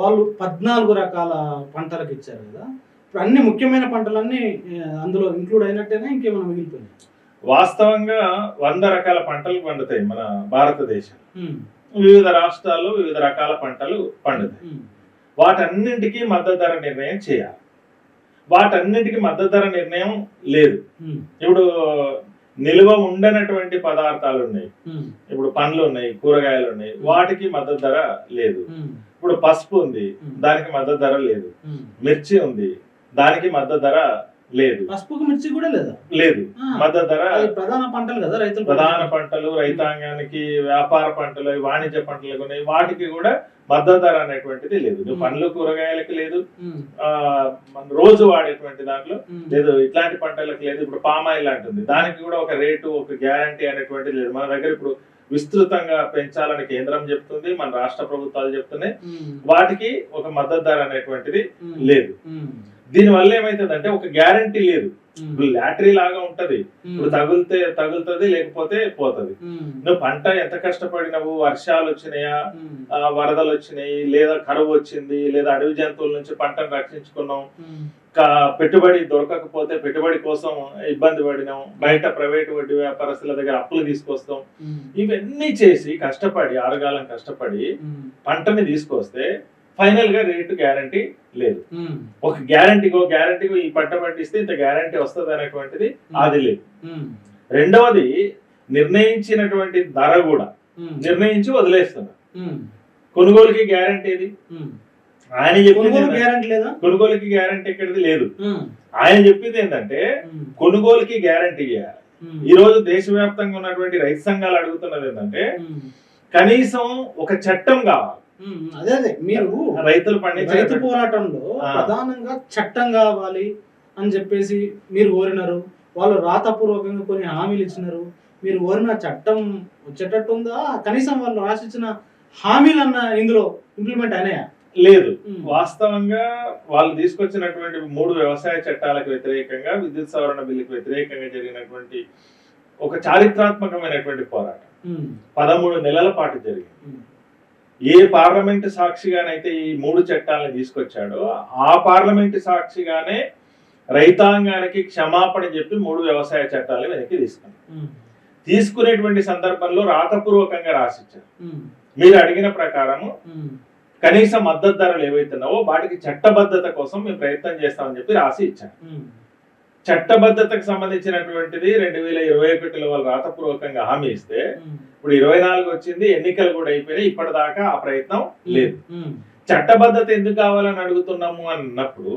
వాళ్ళు పద్నాలుగు రకాల పంటలకు ఇచ్చారు కదా. ఇప్పుడు అన్ని ముఖ్యమైన పంటలన్నీ అందులో ఇంక్లూడ్ అయినట్టేనా ఇంకేమైనా మిగిలిపోయినాయి? వాస్తవంగా వంద రకాల పంటలు పండుతాయి మన భారతదేశం. వివిధ రాష్ట్రాల్లో వివిధ రకాల పంటలు పండుతాయి. వాటన్నింటికి మద్దతు ధర నిర్ణయం చేయాలి. వాటన్నింటికి మద్దతు ధర నిర్ణయం లేదు. ఇప్పుడు నిల్వ ఉండనటువంటి పదార్థాలు ఉన్నాయి ఇప్పుడు పండ్లు ఉన్నాయి కూరగాయలు ఉన్నాయి వాటికి మద్దతు ధర లేదు. ఇప్పుడు పసుపు ఉంది దానికి మద్దతు ధర లేదు. మిర్చి ఉంది దానికి మద్దతు ధర లేదు. పసుపుకు మిర్చి కూడా లేదా? లేదు. మద్దతు ధర ప్రధాన పంటలు కదా రైతులు ప్రధాన పంటలు రైతాంగానికి వ్యాపార పంటలు వాణిజ్య పంటలు ఉన్నాయి వాటికి కూడా మద్దతు ధర అనేటువంటిది లేదు. నువ్వు. పండ్లు కూరగాయలకి లేదు. రోజు వాడేటువంటి దాంట్లో లేదు. ఇట్లాంటి పంటలకు లేదు. ఇప్పుడు పామాయిల్ లాంటిది దానికి కూడా ఒక రేటు ఒక గ్యారంటీ అనేటువంటిది లేదు. మన దగ్గర ఇప్పుడు విస్తృతంగా పెంచాలని కేంద్రం చెప్తుంది మన రాష్ట్ర ప్రభుత్వాలు చెప్తున్నాయి. వాటికి ఒక మద్దతు ధర అనేటువంటిది లేదు. దీని వల్ల ఏమైతుందంటే ఒక గ్యారంటీ లేదు. ఇప్పుడు లాటరీ లాగా ఉంటది. ఇప్పుడు తగులితే తగులుతుంది లేకపోతే పోతది. నువ్వు పంట ఎంత కష్టపడినవు వర్షాలు వచ్చినాయా? వరదలు వచ్చినాయి లేదా కరువు వచ్చింది లేదా అడవి జంతువుల నుంచి పంటను రక్షించుకున్నాం. పెట్టుబడి దొరకకపోతే పెట్టుబడి కోసం ఇబ్బంది పడినాం. బయట ప్రైవేట్ వడ్డీ వ్యాపారస్తుల దగ్గర అప్పులు తీసుకొస్తాం. ఇవన్నీ చేసి కష్టపడి ఆరుగాలం కష్టపడి పంటని తీసుకొస్తే ఫైనల్గా రేటు గ్యారంటీ లేదు. ఒక గ్యారంటీగో గ్యారంటీగో ఈ పంట పండిస్తే ఇంత గ్యారంటీ వస్తుంది అనేటువంటిది అది లేదు. రెండవది నిర్ణయించినటువంటి ధర కూడా నిర్ణయించి వదిలేస్తున్నారు కొనుగోలుకి గ్యారంటీ ఏది? ఉమ్. ఆయన చెప్పింది గ్యారంటీ లేదా? కొనుగోలుకి గ్యారంటీ ఎక్కడిది లేదు. ఆయన చెప్పింది ఏంటంటే కొనుగోలుకి గ్యారంటీ చేయాలి ఈ రోజు దేశవ్యాప్తంగా ఉన్నటువంటి రైతు సంఘాలు అడుగుతున్నది ఏంటంటే కనీసం ఒక చట్టం కావాలి. అదే అదే. మీరు రైతులు రైతు పండించే పోరాటంలో ఆ. ప్రధానంగా చట్టం కావాలి అని చెప్పేసి మీరు కోరినారు. వాళ్ళు రాతపూర్వకంగా కొన్ని హామీలు ఇచ్చినారు. మీరు కోరిన చట్టం వచ్చేటట్టు ఉందా? కనీసం వాళ్ళు రాసిచ్చిన హామీలన్న ఇందులో ఇంప్లిమెంట్ అయినాయా? లేదు. వాస్తవంగా వాళ్ళు తీసుకొచ్చినటువంటి మూడు వ్యవసాయ చట్టాలకు వ్యతిరేకంగా విద్యుత్ సవరణ బిల్లుకు వ్యతిరేకంగా జరిగినటువంటి ఒక చారిత్రాత్మకమైనటువంటి పోరాటం. పదమూడు నెలల పాటు జరిగింది. ఏ పార్లమెంట్ సాక్షిగానైతే ఈ మూడు చట్టాలను తీసుకొచ్చాడో ఆ పార్లమెంట్ సాక్షిగానే రైతాంగానికి క్షమాపణ చెప్పి మూడు వ్యవసాయ చట్టాలు వెనక్కి ఉమ్, తీసుకునేటువంటి సందర్భంలో రాతపూర్వకంగా రాసిచ్చారు మీరు అడిగిన ప్రకారము కనీస మద్దతు ధరలు ఏవైతున్నావో వాటికి చట్టబద్ధత కోసం మేము ప్రయత్నం చేస్తామని చెప్పి రాసి ఇచ్చారు ఉమ్, చట్టబద్ధతకు సంబంధించినటువంటిది రెండు వేల ఇరవై ఒకటిలో వాళ్ళు రాతపూర్వకంగా హామీ ఇస్తే ఇప్పుడు ఇరవై నాలుగు వచ్చింది ఎన్నికలు కూడా అయిపోయినాయి ఇప్పటిదాకా ఆ ప్రయత్నం లేదు. చట్టబద్ధత ఎందుకు కావాలని అడుగుతున్నాము అన్నప్పుడు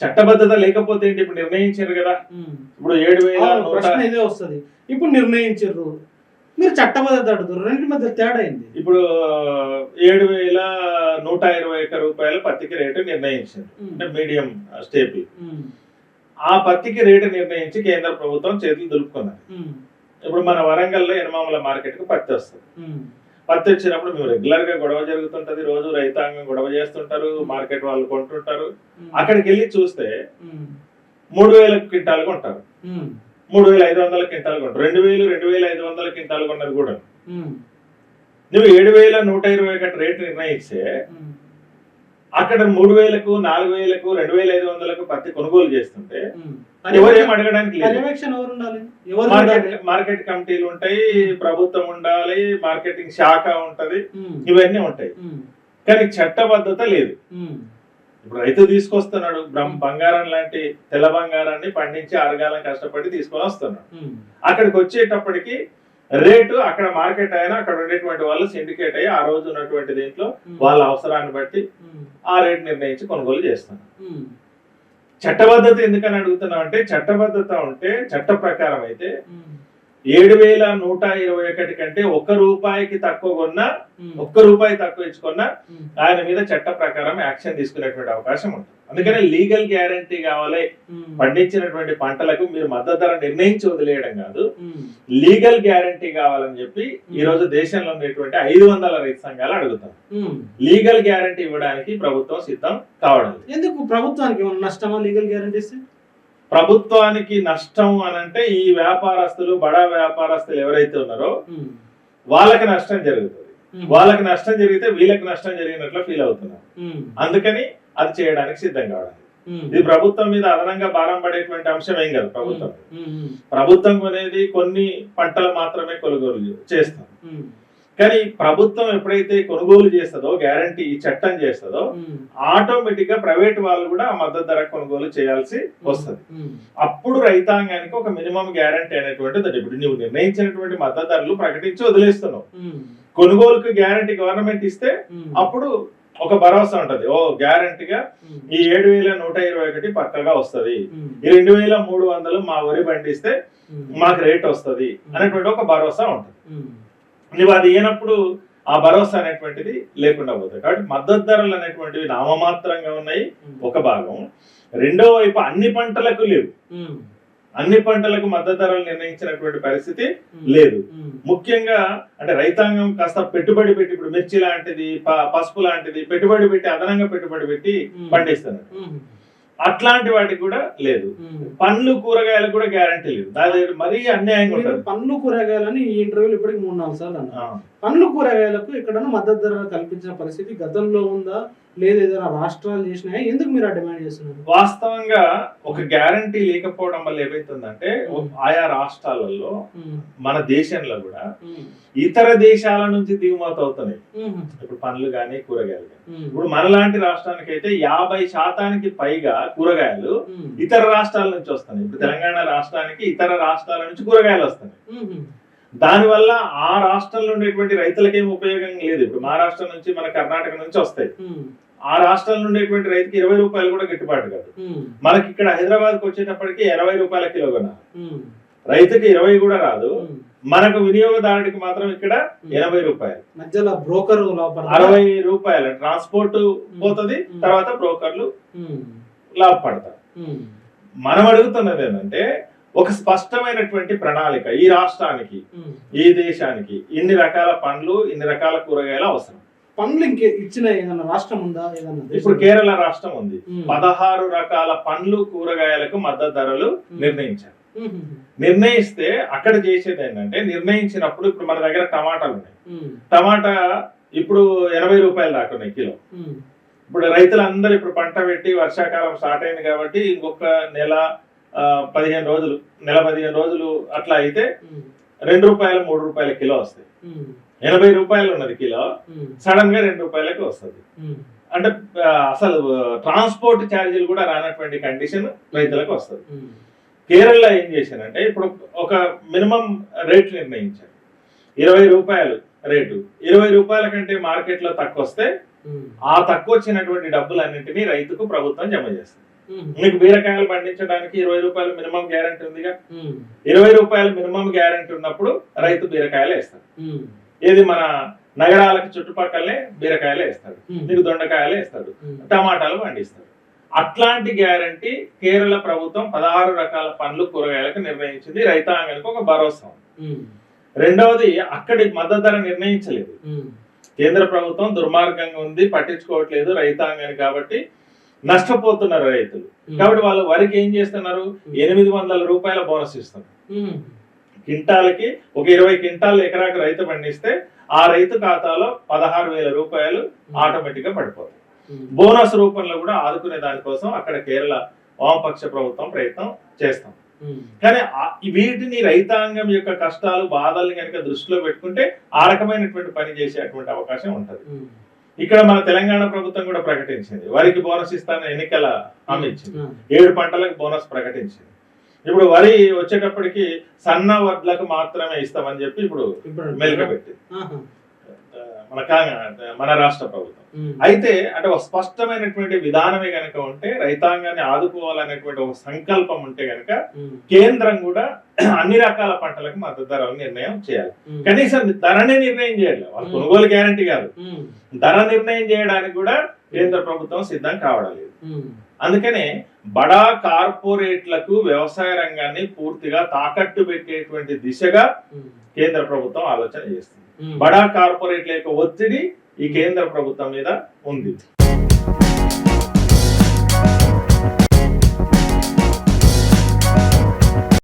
చట్టబద్ధత లేకపోతే ఏంటి? ఇప్పుడు నిర్ణయించారు కదా. ఇప్పుడు ఏడు వేల ప్రశ్న ఇదే వస్తుంది. ఇప్పుడు నిర్ణయించారు. మీరు చట్టబద్ధత అడుగుతారు రెండింటి మధ్య తేడా అయింది ఇప్పుడు ఏడు వేల నూట ఇరవై ఒక్క రూపాయల పత్తికి రేటు నిర్ణయించింది ఉమ్, అంటే మీడియం స్టేపుల్ ఉమ్, ఆ పత్తికి రేటు నిర్ణయించి కేంద్ర ప్రభుత్వం చేతులు దులుపుకున్నది ఇప్పుడు మన వరంగల్లో ఎనమామల మార్కెట్కు పత్తి వస్తుంది. పత్తి వచ్చినప్పుడు మేము రెగ్యులర్గా గొడవ జరుగుతుంటది రోజు రైతాంగం గొడవ చేస్తుంటారు మార్కెట్ వాళ్ళు కొంటుంటారు. అక్కడికి వెళ్ళి చూస్తే మూడు వేల క్వింటాలు కొంటారు. మూడు వేల ఐదు వందల క్వింటాలు కొంటారు. రెండు వేలు రెండు వేల ఐదు వందల క్వింటాలు కొన్నది కూడా. నువ్వు ఏడు వేల నూట ఇరవై ఒకటి రేటు నిర్ణయిస్తే అక్కడ మూడు వేలకు నాలుగు వేలకు రెండు వేల ఐదు వందలకు పత్తి కొనుగోలు చేస్తుంటే. ఎవరు అడగడానికి మార్కెట్? మార్కెట్ కమిటీలు ఉంటాయి ప్రభుత్వం ఉండాలి మార్కెటింగ్ శాఖ ఉంటది ఇవన్నీ ఉంటాయి. కానీ చట్టబద్ధత లేదు. ఇప్పుడు రైతు తీసుకొస్తున్నాడు బంగారం లాంటి తెల్ల బంగారాన్ని పండించి అరగాలం కష్టపడి తీసుకొని వస్తున్నాడు. అక్కడికి వచ్చేటప్పటికి రేటు అక్కడ మార్కెట్ అయినా అక్కడ ఉండేటువంటి వాళ్ళు సిండికేట్ అయ్యి ఆ రోజు ఉన్నటువంటి దీంట్లో వాళ్ళ అవసరాన్ని బట్టి ఆ రేట్ నిర్ణయించి కొనుగోలు చేస్తున్నారు ఉమ్, చట్టబద్ధత ఎందుకని అడుగుతున్నాం అంటే చట్టబద్ధత ఉంటే చట్ట ప్రకారం అయితే ఏడు వేల నూట ఇరవై ఒకటి కంటే ఒక్క రూపాయికి తక్కువ కొన్నా ఒక్క రూపాయి తక్కువ ఇచ్చుకున్నా ఆయన మీద చట్ట ప్రకారం యాక్షన్ తీసుకునేటువంటి అవకాశం ఉంటుంది. అందుకనే లీగల్ గ్యారంటీ కావాలి. పండించినటువంటి పంటలకు మీరు మద్దతు ధర నిర్ణయించి వదిలేయడం కాదు. లీగల్ గ్యారంటీ కావాలని చెప్పి ఈ రోజు దేశంలో ఉండేటువంటి ఐదు వందల రైతు సంఘాలు అడుగుతాం. లీగల్ గ్యారంటీ ఇవ్వడానికి ప్రభుత్వం సిద్ధం కావడం. ఎందుకు? ప్రభుత్వానికి నష్టమా లీగల్ గ్యారంటీ ఇస్తే? ప్రభుత్వానికి నష్టం అనంటే ఈ వ్యాపారస్తులు బడా వ్యాపారస్తులు ఎవరైతే ఉన్నారో వాళ్ళకి నష్టం జరుగుతుంది. వాళ్ళకి నష్టం జరిగితే వీళ్ళకి నష్టం జరిగినట్లు ఫీల్ అవుతున్నారు. అందుకని అది చేయడానికి సిద్ధం కావడం ఉమ్. ఇది ప్రభుత్వం మీద అదనంగా భారం పడేటువంటి అంశం ఏం కాదు ప్రభుత్వం. ప్రభుత్వం అనేది కొన్ని పంటలు మాత్రమే కొనుగోలు చేస్తాం. కానీ ప్రభుత్వం ఎప్పుడైతే కొనుగోలు చేస్తుందో గ్యారంటీ చట్టం చేస్తుందో. ఆటోమేటిక్గా ప్రైవేట్ వాళ్ళు కూడా ఆ మద్దతు ధర కొనుగోలు చేయాల్సి వస్తుంది. అప్పుడు రైతాంగానికి ఒక మినిమం గ్యారంటీ అనేటువంటిది. ఇప్పుడు నువ్వు నిర్ణయించినటువంటి మద్దతు ధరలు ప్రకటించి వదిలేస్తున్నావు. కొనుగోలుకు గ్యారంటీ గవర్నమెంట్ ఇస్తే. అప్పుడు ఒక భరోసా ఉంటది ఓ గ్యారంటీగా. ఈ ఏడు వేల నూట ఇరవై ఒకటి పక్కగా వస్తది. ఈ రెండు వేల మూడు వందలు మా వరి పండిస్తే. మాకు రేట్ వస్తది అనేటువంటి ఒక భరోసా ఉంటుంది. నువ్వు అది ఇవ్వనప్పుడు ఆ భరోసా అనేటువంటిది లేకుండా పోతుంది కాబట్టి మద్దతు ధరలు అనేటువంటివి నామమాత్రంగా ఉన్నాయి ఒక భాగం రెండో వైపు అన్ని పంటలకు లేవు. అన్ని పంటలకు మద్దతు ధరలు నిర్ణయించినటువంటి పరిస్థితి. లేదు. ముఖ్యంగా అంటే రైతాంగం కాస్త పెట్టుబడి పెట్టి ఇప్పుడు మిర్చి లాంటిది పసుపు లాంటిది పెట్టుబడి పెట్టి అదనంగా పెట్టుబడి పెట్టి. పండిస్తున్నారు. అట్లాంటి వాటికి కూడా లేదు. పండ్లు కూరగాయలకు కూడా గ్యారంటీ లేదు దాని మరీ అన్యాయంగా ఉంటుంది పండ్లు కూరగాయలని ఈ ఇంటర్వ్యూలు ఇప్పటికి మూడు నాలుగు సార్లు అన్నారు. పండ్లు కూరగాయలకు ఎక్కడన్నా మద్దతు ధర కల్పించిన పరిస్థితి గతంలో ఉందా లేదు ఏదైనా రాష్ట్రాలు చేసినాయా ఎందుకు మీరు ఆ డిమాండ్ చేస్తున్నారు వాస్తవంగా ఒక గ్యారంటీ లేకపోవడం వల్ల ఏమైతుందంటే ఆయా రాష్ట్రాలలో. మన దేశంలో కూడా. ఇతర దేశాల నుంచి దిగుమతి అవుతున్నాయి. ఇప్పుడు పండ్లు కానీ కూరగాయలు కానీ. ఇప్పుడు మనలాంటి రాష్ట్రానికి అయితే యాభై శాతానికి పైగా కూరగాయలు. ఇతర రాష్ట్రాల నుంచి వస్తున్నాయి ఇప్పుడు తెలంగాణ రాష్ట్రానికి ఇతర రాష్ట్రాల నుంచి కూరగాయలు వస్తున్నాయి. దానివల్ల ఆ రాష్ట్రంలో ఉండేటువంటి రైతులకేం ఉపయోగం లేదు ఇప్పుడు మహారాష్ట్ర నుంచి మన కర్ణాటక నుంచి వస్తాయి. ఆ రాష్ట్రంలో ఉండేటువంటి రైతుకి ఇరవై రూపాయలు కూడా గిట్టుబాటు కాదు. మనకి ఇక్కడ హైదరాబాద్కి వచ్చేటప్పటికి ఎనభై రూపాయల కిలో కొనాలి. రైతుకి ఇరవై కూడా రాదు. మనకు వినియోగదారుడికి మాత్రం ఇక్కడ ఎనభై రూపాయలు మధ్యలో బ్రోకర్ అరవై రూపాయలు ట్రాన్స్పోర్ట్ పోతుంది. తర్వాత బ్రోకర్లు. లాభపడతారు. మనం అడుగుతున్నది ఏంటంటే ఒక స్పష్టమైనటువంటి ప్రణాళిక ఈ రాష్ట్రానికి. ఈ దేశానికి ఇన్ని రకాల పండ్లు ఇన్ని రకాల కూరగాయలు అవసరం పండ్లు ఇంకే ఇచ్చిన ఏదైనా రాష్ట్రం ఉందా ఏదన్నా ఇప్పుడు కేరళ రాష్ట్రం ఉంది. పదహారు రకాల పండ్లు కూరగాయలకు మద్దతు ధరలు నిర్ణయించారు. నిర్ణయిస్తే అక్కడ చేసేది ఏంటంటే నిర్ణయించినప్పుడు ఇప్పుడు మన దగ్గర టమాటాలు ఉన్నాయి. టమాటా ఇప్పుడు ఎనభై రూపాయలు దాకా ఉన్నాయి కిలో. ఇప్పుడు రైతులందరూ ఇప్పుడు పంట పెట్టి వర్షాకాలం స్టార్ట్ అయింది కాబట్టి ఇంకొక నెల పదిహేను రోజులు నెల పదిహేను రోజులు అట్లా అయితే. రెండు రూపాయలు మూడు రూపాయల కిలో వస్తాయి. ఎనభై రూపాయలు ఉన్నది కిలో. సడన్గా రెండు రూపాయలకి వస్తుంది. అంటే అసలు ట్రాన్స్పోర్ట్ ఛార్జీలు కూడా రానటువంటి కండిషన్ రైతులకు వస్తుంది ఉమ్. కేరళలో ఏం చేశారంటే ఇప్పుడు ఒక మినిమం రేట్ నిర్ణయించారు ఇరవై రూపాయలు రేటు ఇరవై రూపాయల కంటే మార్కెట్లో తక్కువ వస్తే. ఆ తక్కువ వచ్చినటువంటి డబ్బులన్నింటినీ రైతుకు ప్రభుత్వం జమ చేస్తుంది. మీకు బీరకాయలు పండించడానికి ఇరవై రూపాయలు మినిమం గ్యారంటీ ఉందిగా. ఇరవై రూపాయలు మినిమం గ్యారంటీ ఉన్నప్పుడు రైతు బీరకాయలు వేస్తాడు ఉమ్. ఏది మన నగరాలకు చుట్టుపక్కలనే బీరకాయలు వేస్తాడు ఉమ్. మీకు దొండకాయలు వేస్తాడు ఉమ్. టమాటాలు పండిస్తాడు. అట్లాంటి గ్యారంటీ కేరళ ప్రభుత్వం పదహారు రకాల పండ్లు కూరగాయలకు నిర్ణయించింది. రైతాంగానికి ఒక భరోసా. రెండవది అక్కడి మద్దతు ధర నిర్ణయించలేదు. కేంద్ర ప్రభుత్వం దుర్మార్గంగా ఉంది పట్టించుకోవట్లేదు రైతాంగాన్ని కాబట్టి నష్టపోతున్నారు రైతులు. కాబట్టి వాళ్ళు వరికి ఏం చేస్తున్నారు? ఎనిమిది వందల రూపాయల బోనస్ ఇస్తున్నారు. క్వింటాలకి ఒక ఇరవై క్వింటాల్ ఎకరాకు రైతు పండిస్తే ఆ రైతు ఖాతాలో పదహారు వేల రూపాయలు ఆటోమేటిక్గా పడిపోతాయి. బోనస్ రూపంలో కూడా ఆదుకునే దానికోసం అక్కడ కేరళ వామపక్ష ప్రభుత్వం ప్రయత్నం చేస్తాం. కానీ వీటిని రైతాంగం యొక్క కష్టాలు బాధల్ని కనుక దృష్టిలో పెట్టుకుంటే ఆ రకమైనటువంటి పని చేసేటువంటి అవకాశం ఉంటది. ఇక్కడ మన తెలంగాణ ప్రభుత్వం కూడా ప్రకటించింది వరికి బోనస్ ఇస్తానని ఎన్నికల హామీ ఇచ్చింది. ఏడు పంటలకు బోనస్ ప్రకటించింది ఇప్పుడు వరి వచ్చేటప్పటికి సన్న వడ్లకు మాత్రమే ఇస్తామని చెప్పి ఇప్పుడు ఇప్పుడు మెలుక పెట్టింది ఆహా. ఆ, మన మన రాష్ట్ర ప్రభుత్వం. అయితే అంటే ఒక స్పష్టమైనటువంటి విధానమే గనక ఉంటే రైతాంగాన్ని ఆదుకోవాలనేటువంటి ఒక సంకల్పం ఉంటే గనక ఉమ్. కేంద్రం కూడా అన్ని రకాల పంటలకు మద్దతు ధరలు నిర్ణయం చేయాలి. కనీసం ధరనే నిర్ణయం చేయాలి వాళ్ళు కొనుగోలు గ్యారంటీ కాదు. ధర నిర్ణయం చేయడానికి కూడా కేంద్ర ప్రభుత్వం సిద్ధం కావడం లేదు. అందుకనే బడా కార్పొరేట్లకు వ్యవసాయ రంగాన్ని పూర్తిగా తాకట్టు పెట్టేటువంటి దిశగా. కేంద్ర ప్రభుత్వం ఆలోచన చేస్తుంది. బడా కార్పొరేట్ల యొక్క ఒత్తిడి ఈ కేంద్ర ప్రభుత్వం మీద ఉంది